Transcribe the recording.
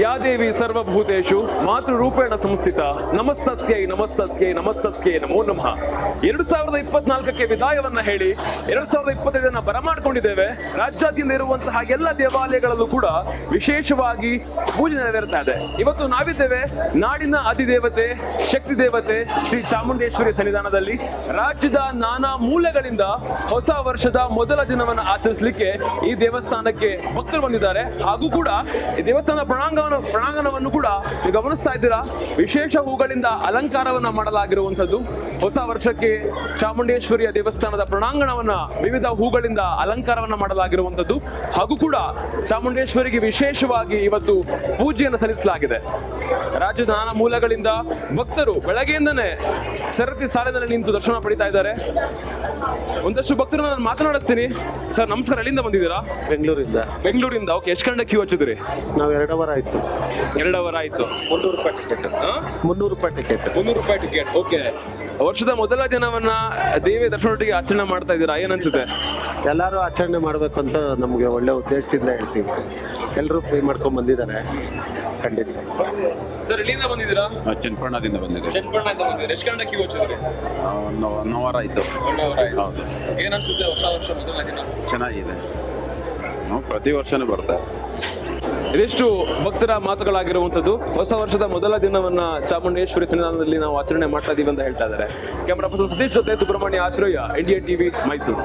ಯಾ ದೇವಿ ಸರ್ವಭೂತೇಶು, ಮಾತೃರೂಪೇಣ ಸಂಸ್ಥಿತ, ನಮಸ್ತಸ್ಯೈ ನಮಸ್ತಸ್ಯೈ ನಮಸ್ತಸ್ಯೈ ನಮೋ ನಮಃ. ಎರಡು ಸಾವಿರದ ಇಪ್ಪತ್ನಾಲ್ಕಕ್ಕೆ ವಿದಾಯವನ್ನ ಹೇಳಿ, ಎರಡು ಸಾವಿರದ ಇಪ್ಪತ್ತೈದನ್ನ ಬರಮಾಡ್ಕೊಂಡಿದ್ದೇವೆ. ರಾಜ್ಯಾದ್ಯಂತ ಇರುವಂತಹ ಎಲ್ಲ ದೇವಾಲಯಗಳಲ್ಲೂ ಕೂಡ ವಿಶೇಷವಾಗಿ ಪೂಜೆ ನೆರವೇರ್ತಾ ಇದೆ. ಇವತ್ತು ನಾವಿದ್ದೇವೆ ನಾಡಿನ ಅಧಿದೇವತೆ, ಶಕ್ತಿ ದೇವತೆ ಶ್ರೀ ಚಾಮುಂಡೇಶ್ವರಿ ಸನ್ನಿಧಾನದಲ್ಲಿ. ರಾಜ್ಯದ ನಾನಾ ಮೂಲೆಗಳಿಂದ ಹೊಸ ವರ್ಷದ ಮೊದಲ ದಿನವನ್ನು ಆಚರಿಸಲಿಕ್ಕೆ ಈ ದೇವಸ್ಥಾನಕ್ಕೆ ಭಕ್ತರು ಬಂದಿದ್ದಾರೆ. ಹಾಗೂ ಕೂಡ ಈ ದೇವಸ್ಥಾನದ ಪ್ರಣಾಂಗವನ್ನು ಪ್ರಾಂಗಣವನ್ನು ಕೂಡ ಗಮನಿಸ್ತಾ ಇದ್ದೀರಾ? ವಿಶೇಷ ಹೂಗಳಿಂದ ಅಲಂಕಾರವನ್ನ ಮಾಡಲಾಗಿರುವಂಥದ್ದು. ಹೊಸ ವರ್ಷಕ್ಕೆ ಚಾಮುಂಡೇಶ್ವರಿಯ ದೇವಸ್ಥಾನದ ಪ್ರಣಾಂಗಣವನ್ನ ವಿವಿಧ ಹೂಗಳಿಂದ ಅಲಂಕಾರವನ್ನ ಮಾಡಲಾಗಿರುವಂಥದ್ದು. ಹಾಗೂ ಕೂಡ ಚಾಮುಂಡೇಶ್ವರಿಗೆ ವಿಶೇಷವಾಗಿ ಇವತ್ತು ಪೂಜೆಯನ್ನು ಸಲ್ಲಿಸಲಾಗಿದೆ. ರಾಜ್ಯದ ನಾನಾ ಮೂಲಗಳಿಂದ ಭಕ್ತರು ಬೆಳಗ್ಗೆಯಿಂದನೇ ಸರತಿ ಸಾಲಿನಲ್ಲಿ ನಿಂತು ದರ್ಶನ ಪಡಿತಾ ಇದ್ದಾರೆ. ಒಂದಷ್ಟು ಭಕ್ತರು ನಾನು ಮಾತನಾಡಿಸ್ತೀನಿ. ಸರ್ ನಮಸ್ಕಾರ. ಎಲ್ಲಿಂದ ಬಂದಿದ್ದೀರಾ? ಬೆಂಗಳೂರಿಂದ. ಬೆಂಗಳೂರಿಂದ. ಓಕೆ ಎಷ್ಟು ಗಂಟೆ ಕ್ಯೂ ಹಚ್ಚಿದ್ರಿ ನಾವು ಎರಡು ಅವರ್ ಆಯ್ತು. ಎರಡು ಅವರ್ ಆಯ್ತು. ಮುನ್ನೂರು ರೂಪಾಯಿ ಟಿಕೆಟ್ ಮುನ್ನೂರು ರೂಪಾಯಿ ಟಿಕೆಟ್ ಮುನ್ನೂರು ರೂಪಾಯಿ ಟಿಕೆಟ್ ಓಕೆ. ವರ್ಷದ ಮೊದಲ ದಿನವನ್ನ ದೇವಿ ದರ್ಶನೊಟ್ಟಿಗೆ ಆಚರಣೆ ಮಾಡ್ತಾ ಇದ್ದೀರಾ? ಏನ್ ಅನ್ಸುತ್ತೆ? ಎಲ್ಲರೂ ಆಚರಣೆ ಮಾಡಬೇಕು ಅಂತ ನಮಗೆ ಒಳ್ಳೆ ಉದ್ದೇಶದಿಂದ ಹೇಳ್ತೀವಿ. ಎಲ್ಲರೂ ಫ್ರೀ ಮಾಡ್ಕೊಂಡ್ ಬಂದಿದ್ದಾರೆ. ಖಂಡಿತ. ಸರ್ ಇಲ್ಲಿಂದ ಬಂದಿದ್ದೀರಾ? ಬಂದಿದೆ ಚನ್ನಪಟ್ಟಣದಿಂದ ಬಂದಿದ್ದೀರಾ? ಎಷ್ಟು ಗಂಟೆ ಕ್ಯೂ ಹಚ್ಚಿದ್ರಿ? ಒಂದು ಒನ್ ಅವರ್ ಆಯಿತು. ಹೌದು. ಏನ್ ಅನ್ಸುತ್ತೆ ಹೊಸ ವರ್ಷ ಮೊದಲ ದಿನ? ಚೆನ್ನಾಗಿದೆ. ನಾವು ಪ್ರತಿ ವರ್ಷನೂ ಬರ್ತಾರೆ ಇದಿಷ್ಟು ಭಕ್ತರ ಮಾತುಗಳಾಗಿರುವಂಥದ್ದು. ಹೊಸ ವರ್ಷದ ಮೊದಲ ದಿನವನ್ನ ಚಾಮುಂಡೇಶ್ವರಿ ಸನ್ನಿಧಾನದಲ್ಲಿ ನಾವು ಆಚರಣೆ ಮಾಡ್ತಾ ಇದೀವಿ ಅಂತ ಹೇಳ್ತಾ ಇದ್ದಾರೆ. ಕ್ಯಾಮರಾ ಪರ್ಸನ್ ಸತೀಶ್ ಜೊತೆ ಸುಬ್ರಹ್ಮಣ್ಯ ಆತ್ರೇಯ ಇಂಡಿಯಾ ಟಿವಿ ಮೈಸೂರು